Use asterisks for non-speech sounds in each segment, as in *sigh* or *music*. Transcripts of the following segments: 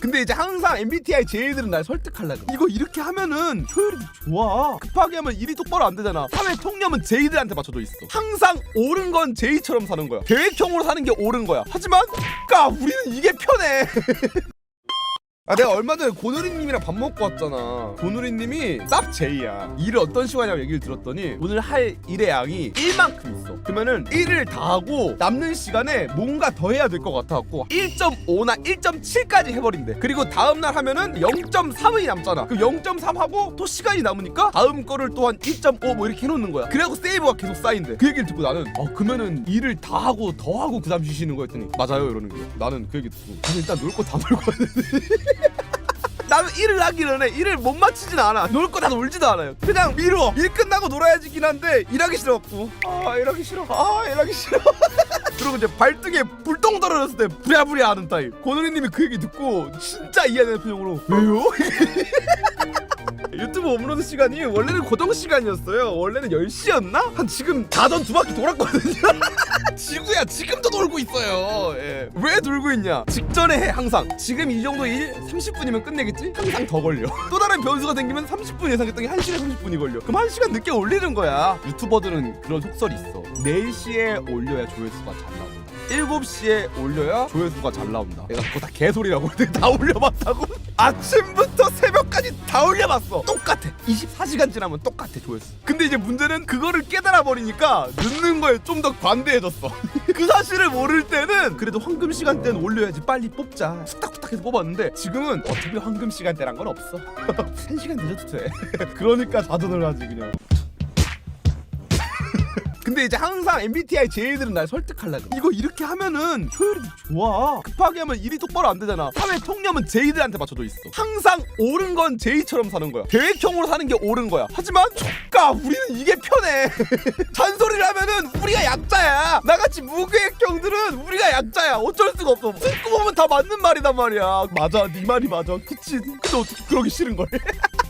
근데 이제 항상 MBTI 제이들은 날 설득하려고. 이거 이렇게 하면은 효율이 좋아. 급하게 하면 일이 똑바로 안 되잖아. 사회 통념은 제이들한테 맞춰져 있어. 항상 옳은 건 제이처럼 사는 거야. 계획형으로 사는 게 옳은 거야. 하지만 까 우리는 이게 편해 *laughs* 아 내가 얼마 전에 고누리님이랑 밥 먹고 왔잖아. 고누리님이 쌉 제이야. 일을 어떤 시간이라고 얘기를 들었더니 오늘 할 일의 양이 1만큼 있어. 그러면은 1을 다 하고 남는 시간에 뭔가 더 해야 될 것 같아갖고 1.5나 1.7까지 해버린대. 그리고 다음날 하면은 0.3이 남잖아. 그 0.3 하고 또 시간이 남으니까 다음 거를 또한 1.5뭐 이렇게 해놓는 거야. 그래갖고 세이브가 계속 쌓인대. 그 얘기를 듣고 나는 어 그러면은 일을 다 하고 더 하고 그 다음 쉬시는 거 했더니 맞아요 이러는 거야. 나는 그 얘기 듣고 아니 일단 놀 거 다 놀고 왔는데 *laughs* 나는 일을 하기 전에 일을 못 마치진 않아. 놀 거 다 놀지도 않아요. 그냥 미뤄 일 끝나고 놀아야지긴 한데 일하기 싫어갖고. 아 일하기 싫어. 아 일하기 싫어. *laughs* 그리고 이제 발등에 불똥 떨어졌을 때 부랴부랴 하는 타입. 고누리님이 그 얘기 듣고 진짜 이해하는 표정으로 왜요? *laughs* 유튜브 업로드 시간이 원래는 고정 시간이었어요. 원래는 10시였나? 한 지금 자전 두 바퀴 돌았거든요 *laughs* 지구야. 지금도 놀고 있어요. 예. 왜 놀고 있냐? 직전에 해 항상. 지금 이 정도 일 30분이면 끝내겠지? 항상 더 걸려. *laughs* 또 다른 변수가 생기면 30분 예상했던 게 1시간 30분이 걸려. 그럼 1시간 늦게 올리는 거야. 유튜버들은 그런 속설이 있어. 4시에 올려야 조회수가 잘 나온다. 7시에 올려야 조회수가 잘 나온다. 내가 그거 다 개소리라고 *laughs* 다 올려봤다고 아침부터 새벽까지 다 올려봤어. 똑같아. 24시간 지나면 똑같아 조회수. 근데 이제 문제는 그거를 깨달아 버리니까 늦는 거에 좀 더 관대해졌어. *laughs* 그 사실을 모를 때는 그래도 황금 시간대는 올려야지 빨리 뽑자. 후딱후딱 해서 뽑았는데 지금은 어차피 황금 시간대란 건 없어. *laughs* 1시간 늦어도 돼. *laughs* 그러니까 자전을 하지 그냥 근데 이제 항상 MBTI 제이들은 날 설득하려고. 이거 이렇게 하면은 효율이 좋아. 급하게 하면 일이 똑바로 안 되잖아. 사회 통념은 제이들한테 맞춰져 있어. 항상 옳은 건 제이처럼 사는 거야. 계획형으로 사는 게 옳은 거야. 하지만 족가 우리는 이게 편해. *laughs* 잔소리를 하면은 우리가 약자야. 나같이 무계획형들은 우리가 약자야. 어쩔 수가 없어. 듣고 보면 다 맞는 말이단 말이야. 맞아. 네 말이 맞아. 그치? 근데 어떻게 그러기 싫은 걸 *laughs*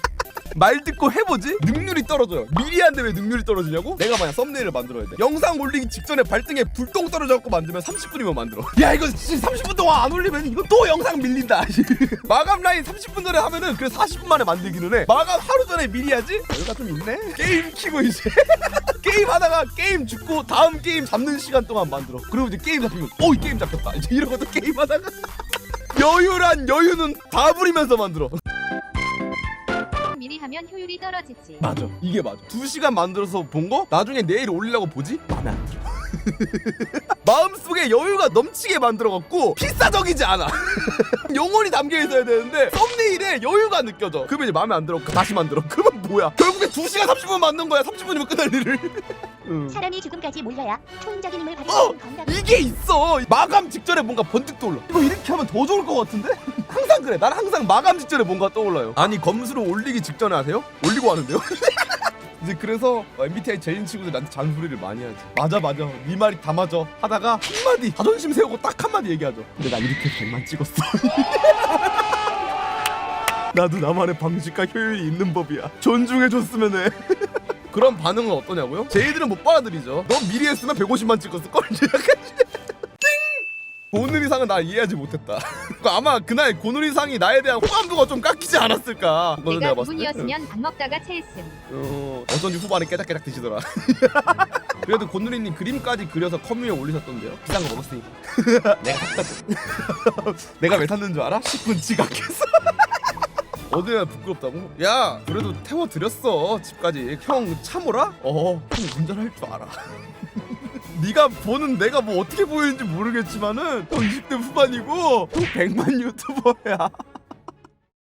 말 듣고 해보지? 능률이 떨어져요. 미리 한데 왜 능률이 떨어지냐고? 내가 만약 썸네일을 만들어야 돼. 영상 올리기 직전에 발등에 불똥 떨어져갖고 만들면 30분이면 만들어. 야 이거 진짜 30분 동안 안 올리면 이거 또 영상 밀린다. *laughs* 마감 라인 30분 전에 하면은 그래 40분 만에 만들기는 해. 마감 하루 전에 미리 하지? 여기가 좀 있네. 게임 키고 이제 *laughs* 게임 하다가 게임 죽고 다음 게임 잡는 시간 동안 만들어. 그리고 이제 게임 잡히면 어이 게임 잡혔다. 이제 이러고도 게임 하다가 *laughs* 여유란 여유는 다 부리면서 만들어. 하면 효율이 떨어지지. 맞아. 이게 맞아. 두 시간 만들어서 본 거? 나중에 내일 올리려고 보지? 안 들어 *laughs* 마음속에 여유가 넘치게 만들어갖고 필사적이지 않아 *laughs* 영혼이 담겨 있어야 되는데 썸네일에 여유가 느껴져 그러면 이제 마음에 안 들어 다시 만들어 그러면 뭐야 결국에 2시간 30분 만든 거야 30분이면 끝날 일을 *laughs* 응. 사람이 죽음까지 몰려야 총적인 힘을 발휘 어! 하는 건강. 이게 있어 마감 직전에 뭔가 번뜩 떠올라 이거 이렇게 하면 더 좋을 것 같은데? 항상 그래 난 항상 마감 직전에 뭔가 떠올라요 아니 검수를 올리기 직전에 하세요? 올리고 하는데요? 이제 그래서 MBTI 제인 친구들 나한테 잔소리를 많이 하지. 맞아 맞아. 네 말이 다 맞아. 하다가 한마디 자존심 세우고 딱 한마디 얘기하죠 근데 나 이렇게 100만 찍었어. *laughs* 나도 나만의 방식과 효율이 있는 법이야. 존중해줬으면 해. *laughs* 그런 반응은 어떠냐고요? 제이들은 못 받아들이죠 너 미리 했으면 150만 찍었을걸? *laughs* 고누리상은 나 이해하지 못했다 *laughs* 아마 그날 고누리상이 나에 대한 호감도가 좀 깎이지 않았을까 그거는 내가 봤을 때. 그분이었으면 밥 먹다가 체했음. 어, 어쩐지 후반에 깨작깨작 드시더라. *laughs* 그래도 곤누리님 그림까지 그려서 컴뮤에 올리셨던데요? 비싼 거 먹었으니까. *laughs* 내가 샀거든. 내가 왜 샀는 줄 알아? 10분 지각해서. 어디가 부끄럽다고? 야, 그래도 태워드렸어 집까지. 형 참으라? 어, 형 운전할 줄 알아. 네가 보는 내가 뭐 어떻게 보이는지 모르겠지만은 형 20대 후반이고 형 100만 유튜버야.